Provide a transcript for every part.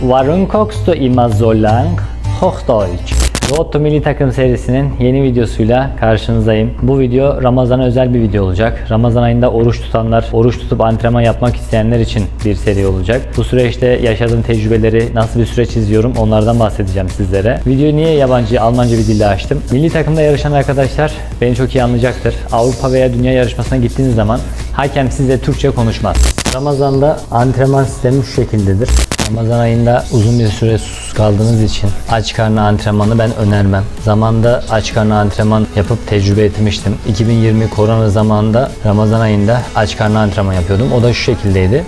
Warum kommst du immer so lang? Hochdeutsch. Road to Milli Takım serisinin yeni videosuyla karşınızdayım. Bu video Ramazan'a özel bir video olacak. Ramazan ayında oruç tutanlar, oruç tutup antrenman yapmak isteyenler için bir seri olacak. Bu süreçte yaşadığım tecrübeleri, nasıl bir süreç izliyorum onlardan bahsedeceğim sizlere. Videoyu niye yabancı, Almanca bir dilde açtım? Milli takımda yarışan arkadaşlar beni çok iyi anlayacaktır. Avrupa veya dünya yarışmasına gittiğiniz zaman hakem size Türkçe konuşmaz. Ramazan'da antrenman sistemi şu şekildedir. Ramazan ayında uzun bir süre susuz kaldığınız için aç karnı antrenmanı ben önermem. Zamanda aç karnı antrenman yapıp tecrübe etmiştim. 2020 korona zamanında Ramazan ayında aç karnı antrenman yapıyordum. O da şu şekildeydi.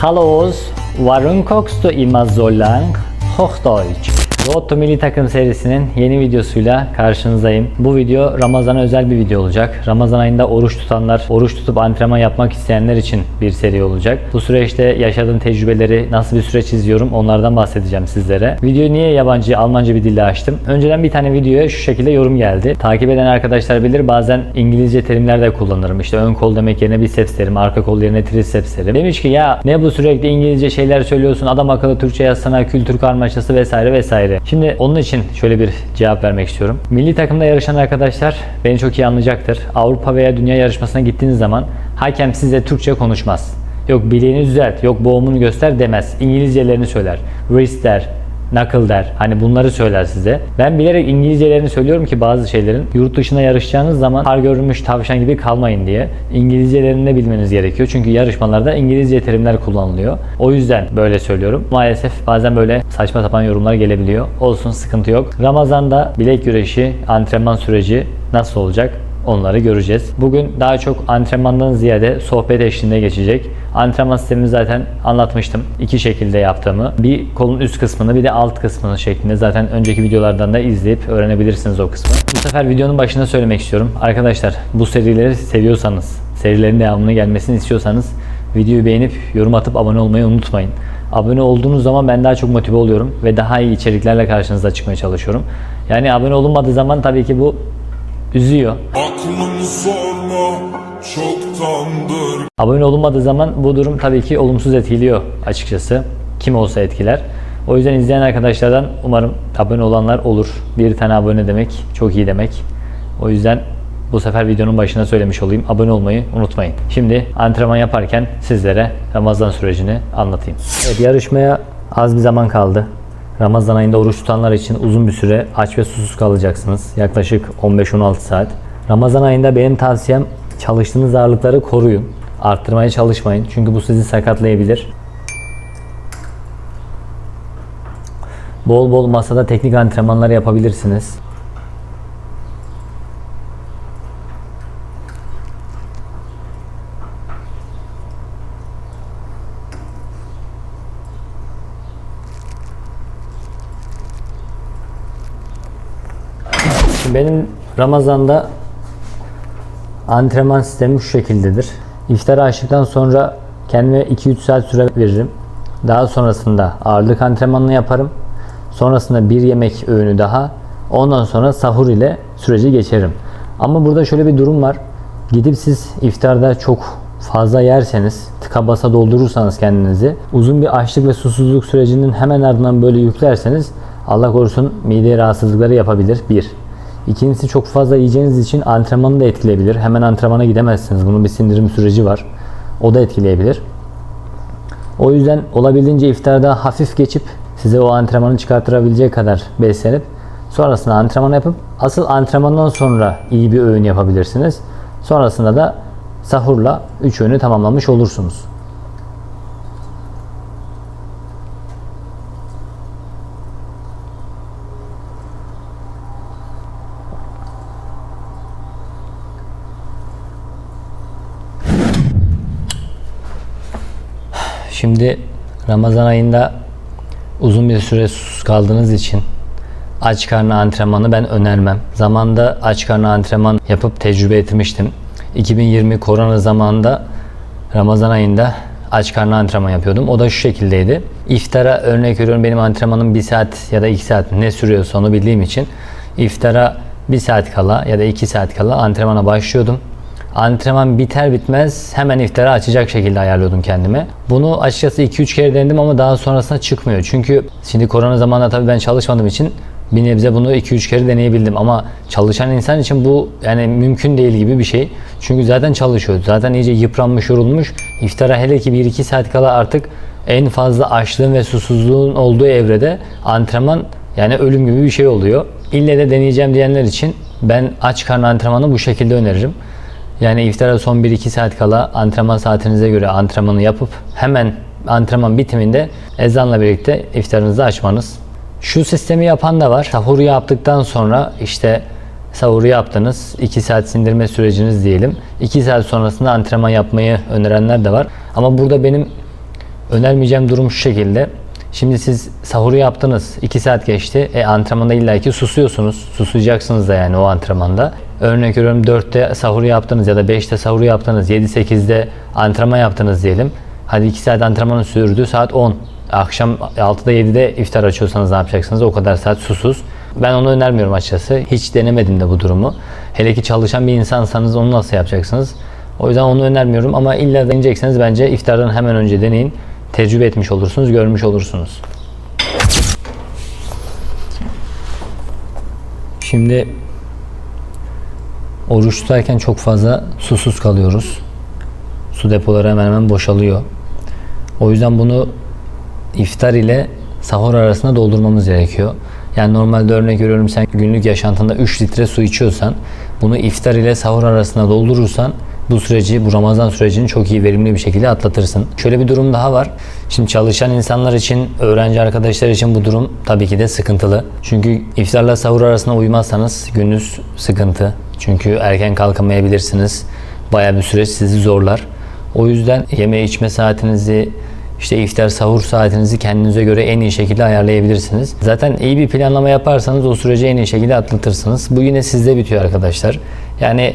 Hallo, warum guckst du immer so lang? Hochdeutsch. Road to Milli Takım serisinin yeni videosuyla karşınızdayım. Bu video Ramazan'a özel bir video olacak. Ramazan ayında oruç tutanlar, oruç tutup antrenman yapmak isteyenler için bir seri olacak. Bu süreçte yaşadığım tecrübeleri, nasıl bir süreç izliyorum onlardan bahsedeceğim sizlere. Videoyu niye yabancı, Almanca bir dilde açtım? Önceden bir tane videoya şu şekilde yorum geldi. Takip eden arkadaşlar bilir bazen İngilizce terimler de kullanırım. İşte ön kol demek yerine biceps derim, arka kol yerine triceps derim. Demiş ki ya ne bu sürekli İngilizce şeyler söylüyorsun, adam akıllı Türkçe yazsana, kültür karmaşası vesaire vesaire. Şimdi onun için şöyle bir cevap vermek istiyorum. Milli takımda yarışan arkadaşlar beni çok iyi anlayacaktır. Avrupa veya dünya yarışmasına gittiğiniz zaman hakem size Türkçe konuşmaz. Yok bileğini düzelt, yok boğumunu göster demez. İngilizcelerini söyler. Wrist der, knuckle der. Hani bunları söyler size. Ben bilerek İngilizcelerini söylüyorum ki bazı şeylerin yurt dışına yarışacağınız zaman har görünmüş tavşan gibi kalmayın diye. İngilizcelerini de bilmeniz gerekiyor. Çünkü yarışmalarda İngilizce terimler kullanılıyor. O yüzden böyle söylüyorum. Maalesef bazen böyle saçma sapan yorumlar gelebiliyor. Olsun sıkıntı yok. Ramazan'da bilek güreşi, antrenman süreci nasıl olacak? Onları göreceğiz. Bugün daha çok antrenmandan ziyade sohbet eşliğinde geçecek. Antrenman sistemini zaten anlatmıştım. İki şekilde yaptığımı. Bir kolun üst kısmını bir de alt kısmını şeklinde. Zaten önceki videolardan da izleyip öğrenebilirsiniz o kısmı. Bu sefer videonun başında söylemek istiyorum. Arkadaşlar bu serileri seviyorsanız, serilerin devamını gelmesini istiyorsanız videoyu beğenip yorum atıp abone olmayı unutmayın. Abone olduğunuz zaman ben daha çok motive oluyorum ve daha iyi içeriklerle karşınıza çıkmaya çalışıyorum. Yani abone olunmadığı zaman tabii ki bu üzüyor. Aklım sorma çoktandır Abone olunmadığı zaman bu durum tabii ki olumsuz etkiliyor açıkçası. Kim olsa etkiler. O yüzden izleyen arkadaşlardan umarım abone olanlar olur. Bir tane abone demek çok iyi demek. O yüzden bu sefer videonun başına söylemiş olayım. Abone olmayı unutmayın. Şimdi antrenman yaparken sizlere Ramazan sürecini anlatayım. Evet yarışmaya az bir zaman kaldı. Ramazan ayında oruç tutanlar için uzun bir süre aç ve susuz kalacaksınız. Yaklaşık 15-16 saat. Ramazan ayında benim tavsiyem çalıştığınız ağırlıkları koruyun. Arttırmaya çalışmayın. Çünkü bu sizi sakatlayabilir. Bol bol masada teknik antrenmanlar yapabilirsiniz. Benim Ramazan'da antrenman sistemim şu şekildedir. İftara açtıktan sonra kendime 2-3 saat süre veririm. Daha sonrasında ağırlık antrenmanını yaparım. Sonrasında bir yemek öğünü daha. Ondan sonra sahur ile süreci geçerim. Ama burada şöyle bir durum var. Gidip siz iftarda çok fazla yerseniz, tıka basa doldurursanız kendinizi, uzun bir açlık ve susuzluk sürecinin hemen ardından böyle yüklerseniz Allah korusun mide rahatsızlıkları yapabilir. Bir. İkincisi çok fazla yiyeceğiniz için antrenmanı da etkileyebilir. Hemen antrenmana gidemezsiniz. Bunun bir sindirim süreci var. O da etkileyebilir. O yüzden olabildiğince iftarda hafif geçip size o antrenmanı çıkartırabilecek kadar beslenip sonrasında antrenman yapıp asıl antrenmandan sonra iyi bir öğün yapabilirsiniz. Sonrasında da sahurla 3 öğünü tamamlamış olursunuz. Şimdi Ramazan ayında uzun bir süre susuz kaldığınız için aç karnı antrenmanı ben önermem. Zamanda aç karnı antrenman yapıp tecrübe etmiştim. 2020 korona zamanında Ramazan ayında aç karnı antrenman yapıyordum. O da şu şekildeydi. İftara örnek veriyorum benim antrenmanım 1 saat ya da 2 saat ne sürüyorsa onu bildiğim için iftara 1 saat kala ya da 2 saat kala antrenmana başlıyordum. Antrenman biter bitmez hemen iftara açacak şekilde ayarlıyordum kendimi. Bunu açıkçası 2-3 kere denedim ama daha sonrasında çıkmıyor. Çünkü şimdi korona zamanında tabii ben çalışmadığım için bir nebze bunu 2-3 kere deneyebildim ama çalışan insan için bu yani mümkün değil gibi bir şey. Çünkü zaten çalışıyor. Zaten iyice yıpranmış, yorulmuş. İftara hele ki 1-2 saat kala artık en fazla açlığın ve susuzluğun olduğu evrede antrenman yani ölüm gibi bir şey oluyor. İlle de deneyeceğim diyenler için ben aç karnı antrenmanı bu şekilde öneririm. Yani iftara son 1-2 saat kala antrenman saatinize göre antrenmanı yapıp hemen antrenman bitiminde ezanla birlikte iftarınızı açmanız. Şu sistemi yapan da var. Sahuru yaptıktan sonra işte sahuru yaptınız. 2 saat sindirme süreciniz diyelim. 2 saat sonrasında antrenman yapmayı önerenler de var. Ama burada benim önermeyeceğim durum şu şekilde. Şimdi siz sahuru yaptınız. 2 saat geçti. E antrenmanda illaki susuyorsunuz. Susayacaksınız da yani o antrenmanda. Örnek veriyorum 4'te sahuru yaptınız ya da 5'te sahuru yaptınız. 7-8'de antrenman yaptınız diyelim. Hadi 2 saat antrenmanı sürdü. Saat 10. Akşam 6'da 7'de iftar açıyorsanız ne yapacaksınız? O kadar saat susuz. Ben onu önermiyorum açıkçası. Hiç denemedim de bu durumu. Hele ki çalışan bir insansanız onu nasıl yapacaksınız? O yüzden onu önermiyorum ama illa deneyecekseniz bence iftardan hemen önce deneyin. Tecrübe etmiş olursunuz, görmüş olursunuz. Şimdi oruç tutarken çok fazla susuz kalıyoruz. Su depoları hemen hemen boşalıyor. O yüzden bunu iftar ile sahur arasında doldurmamız gerekiyor. Yani normalde örnek veriyorum sen günlük yaşantında 3 litre su içiyorsan bunu iftar ile sahur arasında doldurursan bu süreci, bu Ramazan sürecini çok iyi verimli bir şekilde atlatırsın. Şöyle bir durum daha var. Şimdi çalışan insanlar için, öğrenci arkadaşlar için bu durum tabii ki de sıkıntılı. Çünkü iftarla sahur arasında uymazsanız gününüz sıkıntı. Çünkü erken kalkamayabilirsiniz. Bayağı bir süreç sizi zorlar. O yüzden yeme içme saatinizi, işte iftar sahur saatinizi kendinize göre en iyi şekilde ayarlayabilirsiniz. Zaten iyi bir planlama yaparsanız o süreci en iyi şekilde atlatırsınız. Bu yine sizde bitiyor arkadaşlar. Yani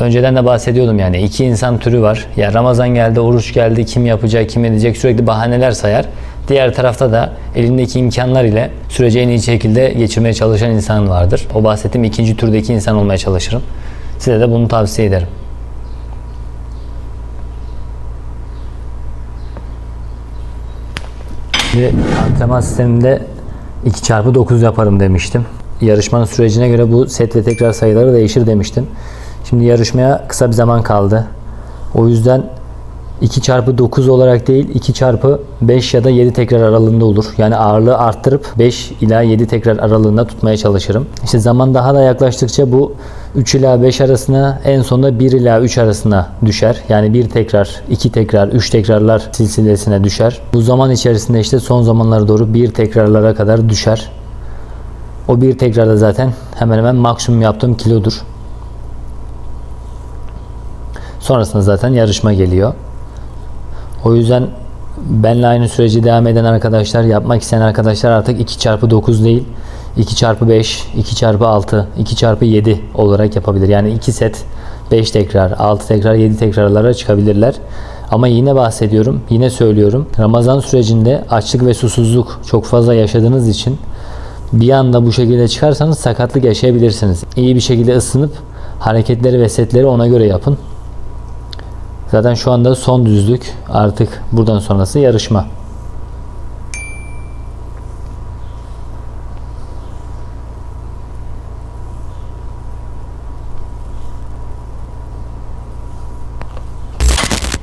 önceden de bahsediyordum yani iki insan türü var. Ya Ramazan geldi, oruç geldi, kim yapacak, kim edecek sürekli bahaneler sayar. Diğer tarafta da elindeki imkanlar ile süreci en iyi şekilde geçirmeye çalışan insan vardır. O bahsettiğim ikinci türdeki insan olmaya çalışırım. Size de bunu tavsiye ederim. Şimdi antrenman sisteminde 2 çarpı 9 yaparım demiştim. Yarışmanın sürecine göre bu set ve tekrar sayıları değişir demiştim. Şimdi yarışmaya kısa bir zaman kaldı. O yüzden 2 çarpı 9 olarak değil 2 çarpı 5 ya da 7 tekrar aralığında olur. Yani ağırlığı arttırıp 5 ila 7 tekrar aralığında tutmaya çalışırım. İşte zaman daha da yaklaştıkça bu 3 ila 5 arasına en sonunda 1 ila 3 arasına düşer. Yani 1 tekrar, 2 tekrar, 3 tekrarlar silsilesine düşer. Bu zaman içerisinde işte son zamanlara doğru 1 tekrarlara kadar düşer. O bir tekrarda zaten hemen hemen maksimum yaptığım kilodur. Sonrasında zaten yarışma geliyor. O yüzden benle aynı süreci devam eden arkadaşlar, yapmak isteyen arkadaşlar artık 2 çarpı 9 değil, 2 çarpı 5, 2 çarpı 6, 2 çarpı 7 olarak yapabilir. Yani 2 set 5 tekrar, 6 tekrar, 7 tekrarlara çıkabilirler. Ama yine bahsediyorum, yine söylüyorum. Ramazan sürecinde açlık ve susuzluk çok fazla yaşadığınız için bir anda bu şekilde çıkarsanız sakatlık yaşayabilirsiniz. İyi bir şekilde ısınıp hareketleri ve setleri ona göre yapın. Zaten şu anda son düzlük. Artık buradan sonrası yarışma.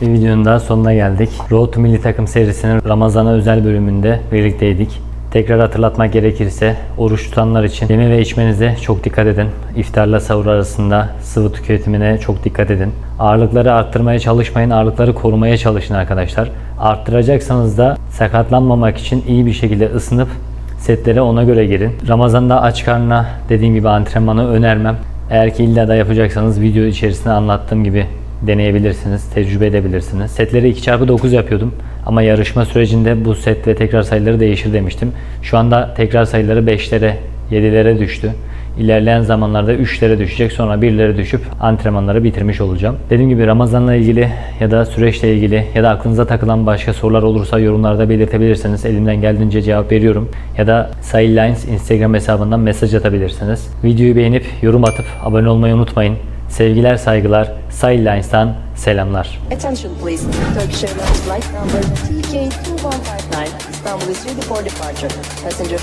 Bir videonun daha sonuna geldik. Road to Milli Takım serisinin Ramazan'a özel bölümünde birlikteydik. Tekrar hatırlatmak gerekirse oruç tutanlar için yeme ve içmenize çok dikkat edin. İftarla sahur arasında sıvı tüketimine çok dikkat edin. Ağırlıkları arttırmaya çalışmayın, ağırlıkları korumaya çalışın arkadaşlar. Arttıracaksanız da sakatlanmamak için iyi bir şekilde ısınıp setlere ona göre girin. Ramazan'da aç karnına dediğim gibi antrenmanı önermem. Eğer ki illa da yapacaksanız video içerisinde anlattığım gibi deneyebilirsiniz, tecrübe edebilirsiniz. Setleri 2x9 yapıyordum ama yarışma sürecinde bu set ve tekrar sayıları değişir demiştim. Şu anda tekrar sayıları 5'lere, 7'lere düştü. İlerleyen zamanlarda 3'lere düşecek sonra 1'lere düşüp antrenmanları bitirmiş olacağım. Dediğim gibi Ramazan'la ilgili ya da süreçle ilgili ya da aklınıza takılan başka sorular olursa yorumlarda belirtebilirsiniz. Elimden geldiğince cevap veriyorum. Ya da Sahil Lines Instagram hesabından mesaj atabilirsiniz. Videoyu beğenip yorum atıp abone olmayı unutmayın. Sevgiler saygılar. Say Airlines'tan selamlar. Attention please. Turkish Airlines flight number TK2159 Istanbul is ready for departure. Passenger